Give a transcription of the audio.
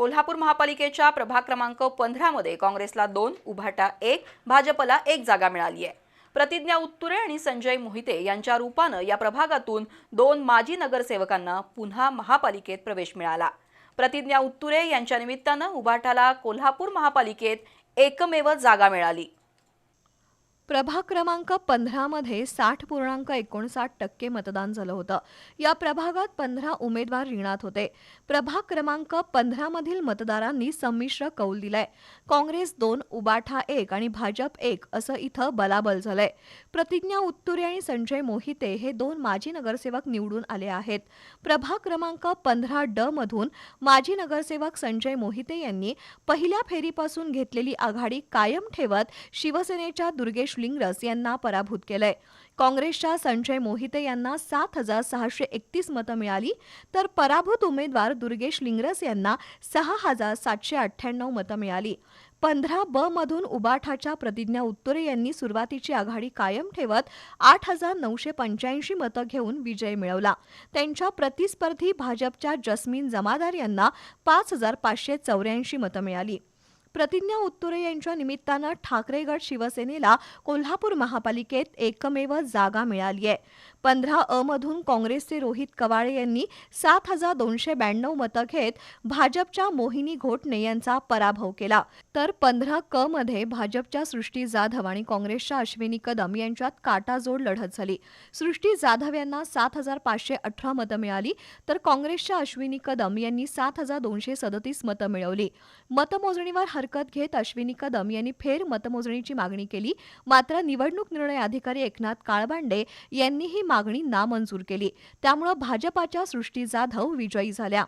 कोल्हापूर महापालिकेच्या प्रभाग क्रमांक पंधरामध्ये काँग्रेसला दोन उभाटा एक भाजपला एक जागा मिळाली आहे. प्रतिज्ञा उत्तुरे आणि संजय मोहिते यांच्या रूपानं या प्रभागातून दोन माजी नगरसेवकांना पुन्हा महापालिकेत प्रवेश मिळाला. प्रतिज्ञा उत्तुरे यांच्या निमित्तानं उभाटाला कोल्हापूर महापालिकेत एकमेव जागा मिळाली. प्रभाग क्रमांक पंधरामध्ये साठ पूर्णांक एकोणसाठ टक्के मतदान झालं होतं. या प्रभागात पंधरा उमेदवार रिंगणात होते. प्रभाग क्रमांक पंधरामधील मतदारांनी संमिश्र कौल दिलाय. काँग्रेस दोन उबाठा एक आणि भाजप एक असं इथं बलाबल झालंय. प्रतिज्ञा उत्तुरे आणि संजय मोहिते हे दोन माजी नगरसेवक निवडून आले आहेत. प्रभाग क्रमांक पंधरा ड मधून माजी नगरसेवक संजय मोहिते यांनी पहिल्या फेरीपासून घेतलेली आघाडी कायम ठेवत शिवसेनेच्या दुर्गेश लिंगरस यांना पराभूत केलंय. काँग्रेसच्या संजय मोहिते यांना सात हजार सहाशे एकतीस मतं मिळाली तर पराभूत उमेदवार दुर्गेश लिंगरस यांना सहा हजार सातशे अठ्ठ्याण्णव मतं मिळाली. पंधरा ब मधून उबाठाच्या प्रतिज्ञा उत्तुरे यांनी सुरुवातीची आघाडी कायम ठेवत आठ हजार नऊशे पंच्याऐंशी मतं घेऊन विजय मिळवला. त्यांच्या प्रतिस्पर्धी भाजपच्या जस्मीन जमादार यांना पाच हजार पाचशे चौऱ्याऐंशी मतं मिळाली. प्रतिज्ञा उत्तुरे यांच्या निमित्तानं ठाकरे गट शिवसेनेला कोल्हापूर महापालिकेत एकमेव जागा मिळाली आहे. पंधरा अ मधून काँग्रेसचे रोहित कवाळे यांनी सात हजार दोनशे ब्याण्णव मतं घेत भाजपच्या मोहिनी घोटणे यांचा पराभव केला. तर पंधरा क मध्ये भाजपच्या सृष्टी जाधव आणि काँग्रेसच्या अश्विनी कदम यांच्यात काटाजोड लढत झाली. सृष्टी जाधव यांना सात हजार पाचशे अठरा मतं मिळाली तर काँग्रेसच्या अश्विनी कदम यांनी सात हजार दोनशे सदतीस मतं मिळवली. मतमोजणीवर हरकत घेत अश्विनी कदम यांनी फेर मतमोजणीची मागणी केली. मात्र निवडणूक निर्णय अधिकारी एकनाथ काळबांडे यांनी ही मागणी नामंजूर केली. त्यामुळे भाजपाच्या सृष्टी जाधव विजयी झाल्या.